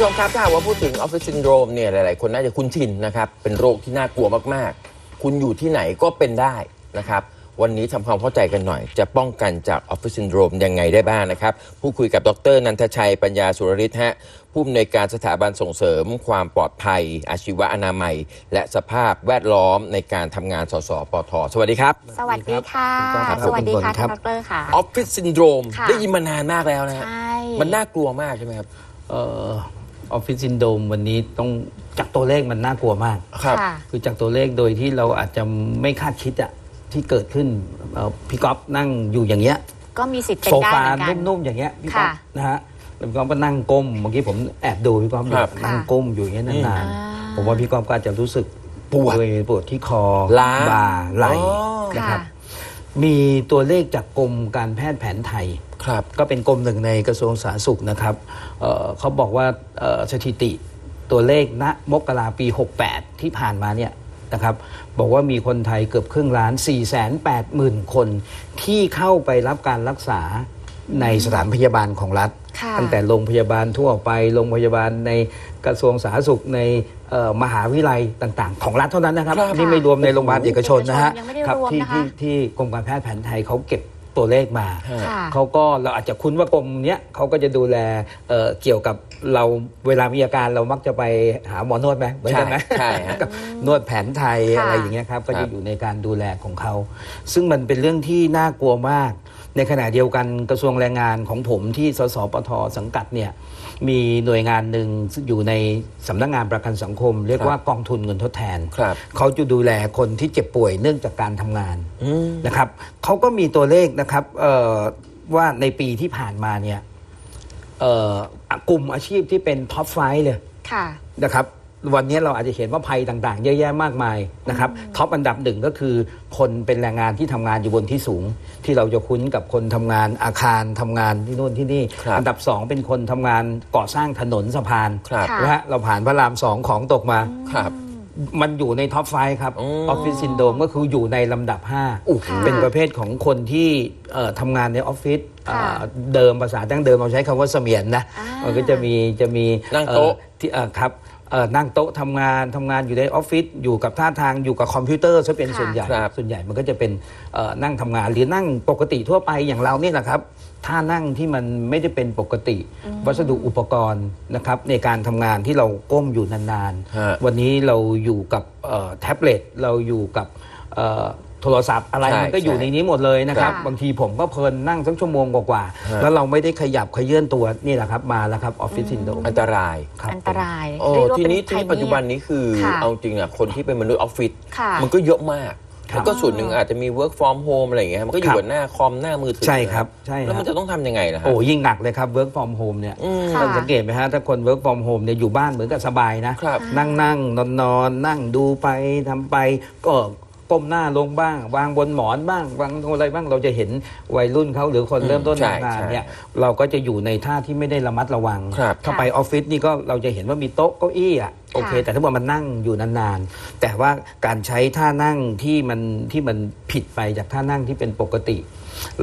ผู้ชมครับถ้าหากว่าพูดถึงออฟฟิศซินโดรมเนี่ยหลายๆ คนน่าจะคุ้นชินนะครับ เป็นโรคที่น่ากลัวมากๆ คุณอยู่ที่ไหนก็เป็นได้นะครับ วันนี้ทำความเข้าใจกันหน่อย จะป้องกันจากออฟฟิศซินโดรมยังไงได้บ้างนะครับผู้คุยกับดร นันทชัย ปัญญาสุรฤทธิ์ฮะผู้อำนวยการสถาบันส่งเสริม ความปลอดภัย อาชีวะอนามัย และสภาพแวดล้อมในการทำงานสสปทสวัสดีครับ สวัสดีค่ะ ครับสวัสดีค่ะครัท่านบดรค่ะ ออฟฟิศซินโดรมค่ะ ได้ยินมานานมากแล้วนะฮะใช่ มันน่ากลัวมากใช่ไหมครับ เออ ฟฟิศซินโดมวันนี้ต้องจากตัวเลขมันน่ากลัวมาก ครับ ค่ะ คือจากตัวเลขโดยที่เราอาจจะไม่คาดคิดอะที่เกิดขึ้นเอ่อพี่ก๊อฟนั่งอยู่อย่างเงี้ย ก็มีสิทธิ์เป็นโซได้ฟาเหมือนกัน นุ่มๆอย่างเงี้ยพี่ก๊อฟค่ะนะฮะแล้วพี่ก๊อฟก็นั่งก้มเมื่อกี้ผมแอบดูพี่ก๊อฟอยู่ครับนั่งค่ะก้มอยู่อย่างเงี้ยนานอ่าๆผมว่าพี่ก๊อฟก็อาจจะรู้สึกปวดบริเนปวดที่คอล้าบ่าไหล่อ๋อ นะครับ ค่ะ มีตัวเลขจากกรมการแพทย์แผนไทย ครับก็เป็นกรมหนึ่งในกระทรวงสาธารณสุขนะครับเอ่อเขาบอกว่าเอ่อสถิติตัวเลขณมกราปี 68 ที่ผ่านมาเนี่ยนะครับบอกว่ามีคนไทยเกือบครึ่งล้าน 480,000 คนที่เข้าไปรับการรักษา ในสถานพยาบาลของรัฐ ค่ะตั้งแต่โรงพยาบาลทั่วไปโรงพยาบาลในกระทรวงสาธารณสุขในเอ่อมหาวิทยาลัยต่างๆ ของรัฐเท่านั้นนะครับครับนี่ไม่รวมในโรงพยาบาลเอกชนนะฮะยังไม่ได้ครับรวมที่นะคะ ที่ที่กรมการแพทย์แผนไทยเขาเก็บตัวเลขมาฮะค่ะ เขาก็เราอาจจะคุ้นว่ากรมเนี้ยเขาก็จะดูแลเอ่อเกี่ยวกับเราเวลามีอาการเรามักจะไปหาหมอนวดไหมเหมือนกันไหมใช่ใช่ฮะ กับนวดแผนไทยค่ะ อะไรอย่างเงี้ยครับก็ครัจะบอยู่ในการดูแลของเขา ซึ่งมันเป็นเรื่องที่น่ากลัวมาก ในขณะเดียวกันกระทรวงแรงงานของผมที่สสปทสังกัดเนี่ยมีหน่วยงานหนึ่งอยู่ในสำนักงานประกันสังคม เรียกว่ากองทุนเงินทดแทนครับเขาจะดูแลคนที่เจ็บป่วยเนื่องจากการทำงานอืมนะครับเขาก็มีตัวเลขนะครับเอ่อว่าในปีที่ผ่านมาเนี่ยเอ่อกลุ่มอาชีพที่เป็นท็อปไฟเลยค่ะนะครับ วันนี้เราอาจจะเห็นว่าภัยต่างๆ เยอะแยะมากมายนะครับท็อปอันดับหนึ่งก็คือ คนเป็นแรงงานที่ทำงานอยู่บนที่สูง ที่เราจะคุ้นกับคนทำงานอาคารทำงานที่นู่นที่นี่ครับอันดับสองเป็นคนทำงานก่อสร้างถนนสะพานครับค่ะนะฮะเราผ่านพระรามสองของตกมาครับมันอยู่ในท็อปไฟครับอือมอฟฟิศซินโดมก็คืออยู่ในลำดับ5โอ้โหเป็นประเภทของคนที่เอ่อทำงานในออฟฟิศค่ะเอ่อเดิมภาษาดั้งเดิมเราใช้คำว่าเสมียนนะอ่ามัมันก็จะมีจะมีนั่งโต๊ะเอ่อที่เอ่อครับเอ่อ นั่งโต๊ะทำงานทำงานอยู่ในออฟฟิศอยู่กับท่าทางอยู่กับคอมพิวเตอร์ซะเป็นค่ะส่วนใหญ่ครับส่วนใหญ่มันก็จะเป็นเอ่อนั่งทำงานหรือนั่งปกติทั่วไปอย่างเราเนี่ยแหละครับท่านั่งที่มันไม่ได้เป็นปกติ วัสดุอุปกรณ์นะครับในการทำงานที่เราก้มอยู่นานฮะๆวันนี้เราอยู่กับเอ่อแท็บเล็ตเราอยู่กับเอ่อ โทรศัพท์อะไรใช่มันก็อยู่ใช่ในนี้หมดเลยนะครับ ค่ะบางทีผมก็เพลินนั่งสักชั่วโมงกว่าฮะ ๆแล้วเราไม่ได้ขยับขยื่นตัวนี่แหละครับมาแล้วครับออฟฟิศซินโดมอันตรายครับอันตรายโอ้เรียกว่าทีนี้เป็ ที่ภัยปัจจุบันเงียนี้คือค่ะเอาจริงอะคนที่เป็นมนุษย์ออฟฟิศค่ะมันก็เยอะมาก ครับแล้วก็ส่วนหนึ่งอาจจะมี work from home อะไรอย่างเงี้ยมันก็อยู่ครับ กับหน้าคอมหน้ามือถือใช่ครับใช่แล้วมันครับจะต้องทำยังไงล่ะฮะ โอ้ยิ่งหนักเลยครับ work from home เนี่ยอืม ค่ะ ท่านสังเกตไหมฮะถ้าคน work from home เนี่ยอยู่บ้านเหมือนกับสบายนะครับ นั่งนั่งนอนนอนนั่งดูไปทำไปก็ ก้มหน้าลงบ้าง วางบนหมอนบ้างวางอะไรบ้างเราจะเห็นวัยรุ่นเขาหรือคนอืมเริ่มต้นใช่ทำงานใช่เนี่ยเราก็จะอยู่ในท่าที่ไม่ได้ระมัดระวัง ครับ ถ้าไปออฟฟิศนี่ก็เราจะเห็นว่ามีโต๊ะเก้าอี้อะโอเคค่ะแต่ถ้าว่ามันนั่งอยู่นานๆ แต่ว่าการใช้ท่านั่งที่มันที่มันผิดไปจากท่านั่งที่เป็นปกติ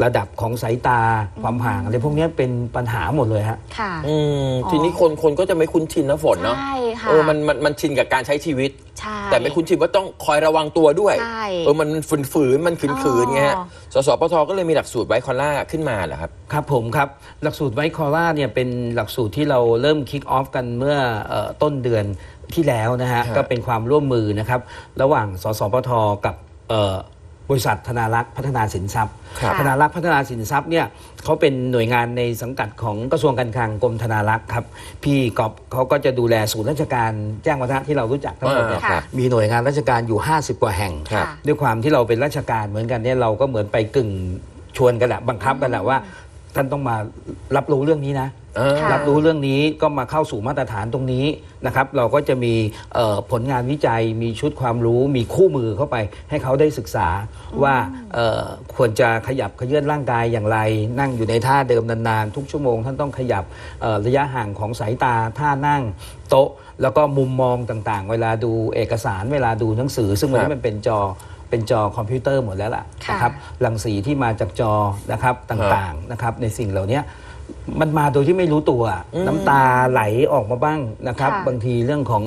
ระดับของสายตาความห่างอะไรพวกเนี้ยเป็นปัญหาหมดเลยฮะ ค่ะ อืมอ๋อทีนี้คนคนก็จะไม่คุ้นชินนะฝนเนาะใช่ค่ะ เออมันมันมันชินกับการใช้ชีวิต ใช่ แต่ไม่คุ้นชินว่าต้องคอยระวังตัวด้วย ใช่ เออ มันฝืนฝืนๆมันขืนขืนๆไงฮะอ๋อสสปทก็เลยมีหลักสูตรไวคอล่าขึ้นมาเหรอครับ ครับผมครับ หลักสูตรไวคอร่าเนี่ยเป็นหลักสูตรที่เราเริ่มคิกออฟกันเมื่อเออต้นเดือนที่แล้วนะฮะ ครับก็เป็นความร่วมมือนะครับ ระหว่างสสปทกับเอ่อ บริษัทธนารักษ์พัฒนาสินทรัพย์ ครับ ธนารักษ์พัฒนาสินทรัพย์เนี่ยเขาเป็นหน่วยงานในสังกัดของกระทรวงการคลังกรมธนารักษ์ครับ พี่กอบเขาก็จะดูแลศูนย์ราชการแจ้งวัฒนะที่เรารู้จักทั้งหมดเนี่ยอ่าครับ มีหน่วยงานราชการอยู่ 50 กว่าแห่ง ครับค่ะด้วยความที่เราเป็นราชการเหมือนกันเนี่ยเราก็เหมือนไปกึ่งชวนกันแหละบังคับกันแหละว่า ท่านต้องมารับรู้เรื่องนี้นะอ่าค่ะ รับรู้เรื่องนี้ก็มาเข้าสู่มาตรฐานตรงนี้นะครับ เราก็จะมีเอ่อผลงานวิจัย มีชุดความรู้ มีคู่มือเข้าไป ให้เขาได้ศึกษาว่าเอ่อควรจะขยับเขยื่อนร่างกายอย่างไร นั่งอยู่ในท่าเดิมนานๆ ทุกชั่วโมงท่านต้องขยับเอ่อระยะห่างของสายตาท่านั่งโต๊ะ แล้วก็มุมมองต่างๆ เวลาดูเอกสารเวลาดูหนังสือ ซึ่งวันครันี้บมันเป็นจอ เป็นจอคอมพิวเตอร์หมดแล้วล่ะค่ะ นะครับรังสีที่มาจากจอนะครับต่างๆนะครับในสิ่งเหล่านี้มันมาโดยที่ไม่รู้ตัวอืมน้ำตาไหลออกมาบ้างนะครับ ค่ะ บางทีเรื่องของ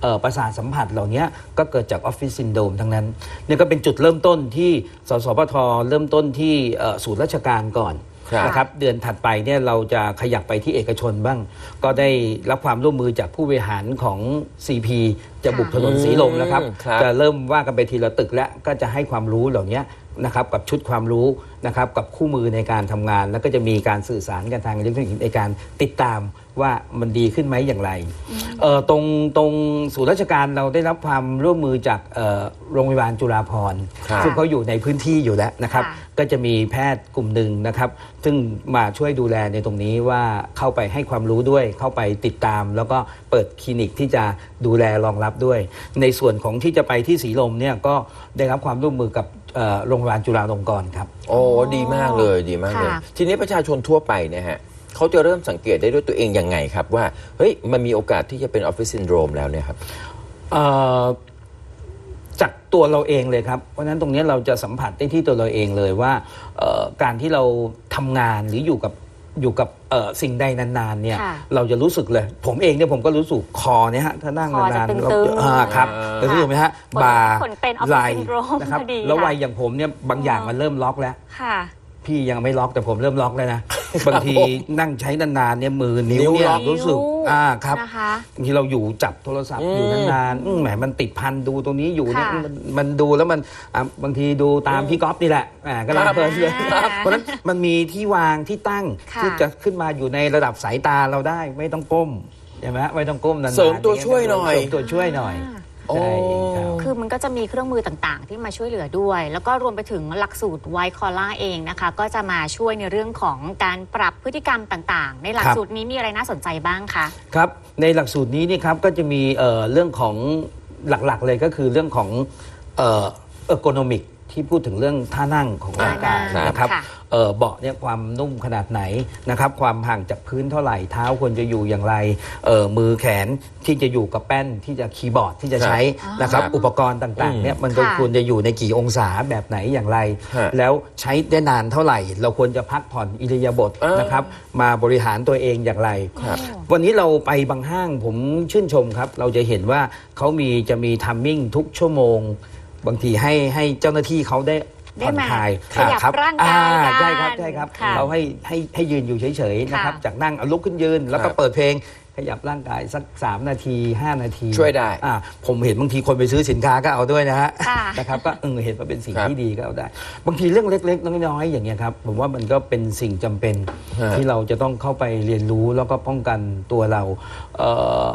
เออประสาทสัมผัสเหล่านี้ก็เกิดจากออฟฟิศซินโดมทั้งนั้นนี่ก็เป็นจุดเริ่มต้นที่สสปทเริ่มต้นที่เอ่อศูนย์ราชการก่อน ครับนะครับเดือนถัดไปเนี่ยเราจะขยับไปที่เอกชนบ้าง ก็ได้รับความร่วมมือจากผู้บริหารของ CP จะบุกถนนสีลมนะครับอืมครับ จะเริ่มว่ากันไปทีละตึกแล้วก็จะให้ความรู้เหล่านี้นะครับกับชุดความรู้นะครับกับคู่มือในการทำงาน แล้วก็จะมีการสื่อสารกันทางอิเล็กทรอนิกส์ในการติดตาม ว่ามันดีขึ้นไหมอย่างไรเอ่อตรงตรงศูนย์ราชการเราได้รับความร่วมมือจากเอ่อโรงพยาบาลจุฬาภรณ์ครับซึ่งเขาอยู่ในพื้นที่อยู่แล้วนะครับค่ะก็จะมีแพทย์กลุ่มหนึ่งนะครับ ซึ่งมาช่วยดูแลในตรงนี้ว่าเข้าไปให้ความรู้ด้วยเข้าไปติดตาม แล้วก็เปิดคลินิกที่จะดูแลรองรับด้วย ในส่วนของที่จะไปที่สีลมเนี่ยก็ได้รับความร่วมมือกับเอ่อโรงพยาบาลจุฬาลงกรณ์ครับโอ้ดีมากเลยดีมากเลยค่ะทีนี้ประชาชนทั่วไปเนี่ยฮะ เขาจะเริ่มสังเกตได้ด้วยตัวเองยังไงครับ ว่าเฮ้ยมันมีโอกาสที่จะเป็นออฟฟิศซินโดรมแล้วเนี่ยครับ เอ่อจากตัวเราเองเลยครับ เพราะฉะนั้นตรงนี้เราจะสัมผัสได้ที่ตัวเราเองเลยว่าเอ่อการที่เราทำงานหรืออยู่กับอยู่กับเอ่อสิ่งใดนานๆเนี่ยค่ะเราจะรู้สึกเลย ผมเองเนี่ยผมก็รู้สึกคอเนี่ยฮะถ้านั่งคอจะนานตึๆงๆเราอ่าครับอ่าจะรู้สึกไหมฮะคนบ่าคนเป็นออฟฟิศไหล่ซินโดรมนะครับพอดีแล้วค่ะ วัยอย่างผมเนี่ยบางอย่างมันเริ่มล็อกแล้ว ค่ะ พี่ยังไม่ล็อกแต่ผมเริ่มล็อกแล้วนะ บางทีนั่งใช้นานๆเนี่ยมือนิ้วนิ้วเนี่ยล็อกรู้สึก อ่าครับนะคะบางทีเราอยู่จับโทรศัพท์อืมอยู่นานๆอื้อแหมมันติดพันดูตรงนี้อยู่เนี่ยค่ะมันมันดูแล้วมันอะบางทีดูตามพี่ก๊อฟนี่แหละอ่าก็ลังครับเพลินเลยครับเพราะฉะนั้นมันมีที่วางที่ตั้งค่ะ ที่จะขึ้นมาอยู่ในระดับสายตาเราได้ไม่ต้องก้มใช่ไหมไม่ต้องก้มนานๆเสริมตัวช่วยหน่อย เสริมตัวช่วยหน่อย โอ้ใช่ครับ คือมันก็จะมีเครื่องมือต่างๆ ที่มาช่วยเหลือด้วย แล้วก็รวมไปถึงหลักสูตรไวคอล่าเองนะคะ ก็จะมาช่วยในเรื่องของการปรับพฤติกรรมต่าง ๆ ในหลักครับสูตรนี้มีอะไรน่าสนใจบ้างคะ ครับ ในหลักสูตรนี้นี่ครับก็จะมีเอ่อเรื่องของหลักๆเลยก็คือเรื่องของเอ่อเออร์โกนมิก ที่พูดถึงเรื่องท่านั่งของร่างกายอ่านนะครับค่ะเอ่อเบาะเนี่ยความนุ่มขนาดไหนนะครับ ความห่างจากพื้นเท่าไหร่เท้าควรจะอยู่อย่างไรเอ่อมือแขนที่จะอยู่กับแป้นที่จะคีย์บอร์ดที่จะใช้นะครับครับอุปกรณ์ต่างๆเนี่ยมันก็ค่ะควรจะอยู่ในกี่องศาแบบไหนอย่างไรฮะแล้วใช้ได้นานเท่าไหร่ เราควรจะพักผ่อนอิริยาบถเออนะครับ มาบริหารตัวเองอย่างไรครับวันนี้เราไปบางห้างผมชื่นชมครับ เราจะเห็นว่าเขามีจะมีทัมมิ่งทุกชั่วโมง บางทีให้ให้เจ้าหน้าที่เขาได้ได้ผ่อนมาคลายขยับอ่ร่างกายอ่กันใช่ครับใช่ครับค่ะ เราให้ให้ให้ยืนอยู่เฉยๆนะครับค่ะจากนั่งเอาลุกขึ้นยืนแล้วคก็รับเปิดเพลง ขยับร่างกายสัก 3 นาที 5 นาทีช่วยได้อ่าผมเห็นบางทีคนไปซื้อสินค้าก็เอาด้วยนะฮะค่ะ นะครับก็เออเห็นว่าเป็นสิ่งครับที่ดีก็เอาได้ บางทีเรื่องเล็ก ๆ น้อยๆอย่างเงี้ยครับผมว่ามันก็เป็นสิ่งจำเป็นฮะ ที่เราจะต้องเข้าไปเรียนรู้แล้วก็ป้องกันตัวเราเอ่อ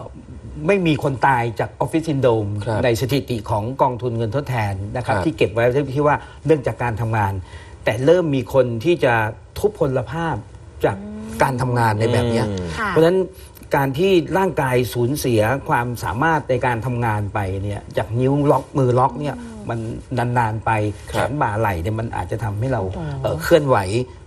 ไม่มีคนตายจากออฟฟิศซินโดมครับในสถิติของกองทุนเงินทดแทนนะครับครับ ที่เก็บไว้ที่ว่าเรื่องจากการทำงาน แต่เริ่มมีคนที่จะทุพพลภาพจาก การทำงานในแบบเนี้ยอืมค่ะ เพราะฉะนั้นการที่ร่างกายสูญเสียความสามารถในการทำงานไปเนี่ยจากนิ้วล็อกมือล็อกเนี่ยมันนานๆไปคแขรับนบ่าไหล่เนี่ยมันอาจจะทำให้เราเอ่อเคลื่อนไหว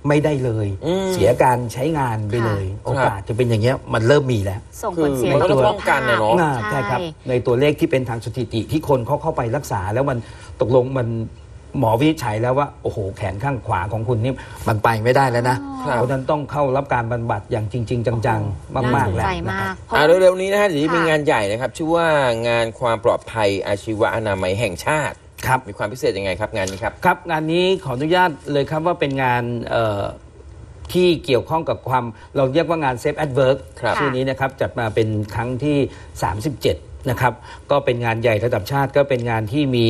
ไม่ได้เลยอืมเสียการใช้งานไปเลย โอกาสจะเป็นอย่างเงี้ยมันเริ่มมีแล้ว ส่งคืผอลเสียมันก็ต้องต่ป้องกันนะเนาะอ่าใช่ครับ ในตัวเลขที่เป็นทางสถิติที่คนเขาเข้าไปรักษาแล้วมันตกลงมัน หมอวินิจฉัยแล้วว่าโอ้โหแขนข้างขวาของคุณนี่มันไปไม่ได้แล้วนะครับเพราะฉะนั้นต้องเข้ารับการบำบัดอย่างจริง ๆ จังๆ มากๆแล้วน่สนใจนะมาครักบเพราะอ่าเร็วๆนี้นะฮะเดี๋ยวจะมีค่ะงานใหญ่นะครับ ชื่อว่างานความปลอดภัยอาชีวะอนามัยแห่งชาติ ครับ มีความพิเศษยังไงครับงานนี้ครับ ครับงานนี้ขออนุญาตเลยครับว่าเป็นงานเอ่อที่เกี่ยวข้องกับความเราเรียกว่างาน Safe at Work ครับ ชื่อนี้นะครับจัดมาเป็นครั้งที่ 37 นะครับก็เป็นงานใหญ่ระดับชาติก็เป็นงานที่มี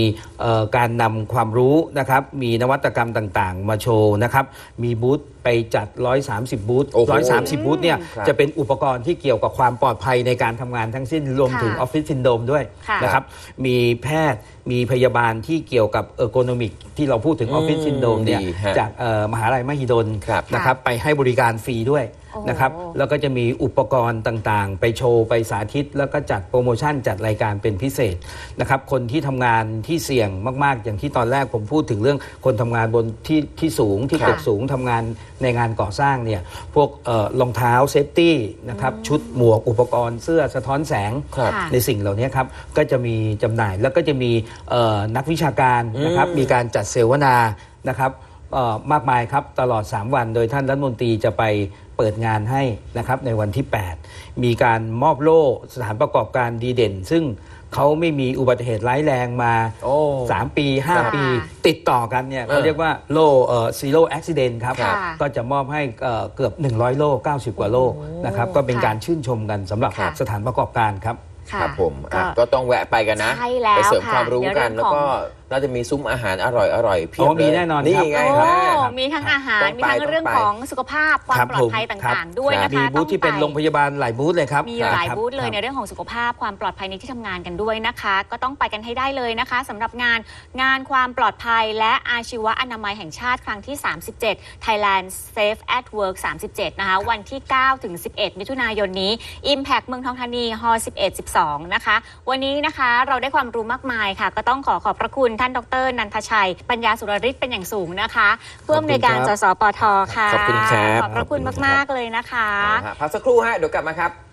การนำความรู้นะครับมีนวัตกรรมต่างๆ มาโชว์นะครับมีบูธไปจัด 130 บูธ โอ้โห130 บูธเนี่ยครับจะเป็นอุปกรณ์ที่เกี่ยวกับความปลอดภัยในการทำงานทั้งสิ้นรวมถึงอค่ะอฟฟิศซินโดมด้วยค่ะ นะครับมีแพทย์มีพยาบาลที่เกี่ยวกับเออร์โกนมิกที่เราพูดถึงออฟฟิศซินโดมเนี่ยดีฮะจากเอ่อมหาลัยมหิดลครับ นะครับไปให้บริการฟรีด้วยโอ้ นะครับแล้วก็จะมีอุปกรณ์ต่างๆ ไปโชว์ไปสาธิต แล้วก็จัดโปรโมชั่นจัดรายการเป็นพิเศษนะครับคนที่ทำงานที่เสี่ยงมากๆ อย่างที่ตอนแรกผมพูดถึงเรื่องคนทำงานบนที่ที่สูงที่ครับตึกสูงทำงานในงานก่อสร้างเนี่ยพวกเอ่อรองเท้าเซฟตี้นะครับชุดหมวกอุปกรณ์เสื้อสะท้อนแสง ครับ ค่ะ ในสิ่งเหล่านี้ครับก็จะมีจำหน่ายแล้วก็จะมีเอ่อนักวิชาการนะครับอืมมีการจัดเสวนานะครับเอ่อมากมายครับตลอด 3 วัน โดยท่านรัฐมนตรีจะไปเปิดปิดงานให้นะครับในวันที่ 8 มีการมอบโล่สถานประกอบการดีเด่น ซึ่ง เขาไม่มีอุบัติเหตุร้ายแรงมา โอ้ 3 ปีค่ะ5ปี ติดต่อกันเนี่ยเออเขาเรียกว่าโล่เอ่อ zero accident ครับ ค่ะก็จะมอบให้เอ่อเกือบ 100 โล่90 กว่าโล่นะครับ ก็เป็นค่ะการชื่นชมกันสำหรับค่ะ สถานประกอบการครับค่ะครับผมอะก็ก็ต้องแวะไปกันนะ ใช่แล้วไปเสริมค่ะความรู้เดี๋ยวกันเรื่องแล้วก็ของ น่าจะมีซุ้มอาหารอร่อยอร่อยๆเพียบโอ้เลยมีแน่นอนนี่ครับไงโอ้ครับ มีทั้งอาหาร ต้องมีไปทั้งเรื่องต้องไปของสุขภาพความครับปลอดภัยผมครับต่างๆ ด้วยนะมีคะบูธที่เป็นองโรงพยาบาลหลายบูธเลยครับมีหลายครับบูธเลยคในรับเรื่องของสุขภาพความปลอดภัยในที่ทำงานกันด้วยนะคะ ก็ต้องไปกันให้ได้เลยนะคะสำหรับงานงานความปลอดภัยและอาชีวะอนามัยแห่งชาติครั้งที่ 37 Thailand Safe at Work 37 นะคะ วันที่ 9 ถึง 11 มิถุนายนนี้ Impact เมืองทองธานีฮ11 12 นะคะ วันนี้นะคะเราได้ความรู้มากมายค่ะ ก็ต้องขอขอบพระคุณท่านดร นันทชัย ปัญญาสุรฤทธิ์เป็นอย่างสูงนะคะผู้อำนวยการขอบจคุณสครับปทค่ะขอบคุณครับขอบพระคุณมาก ๆ เลยนะคะอ่าฮะพักสักครู่ฮะเดี๋ยวกลับมาครับ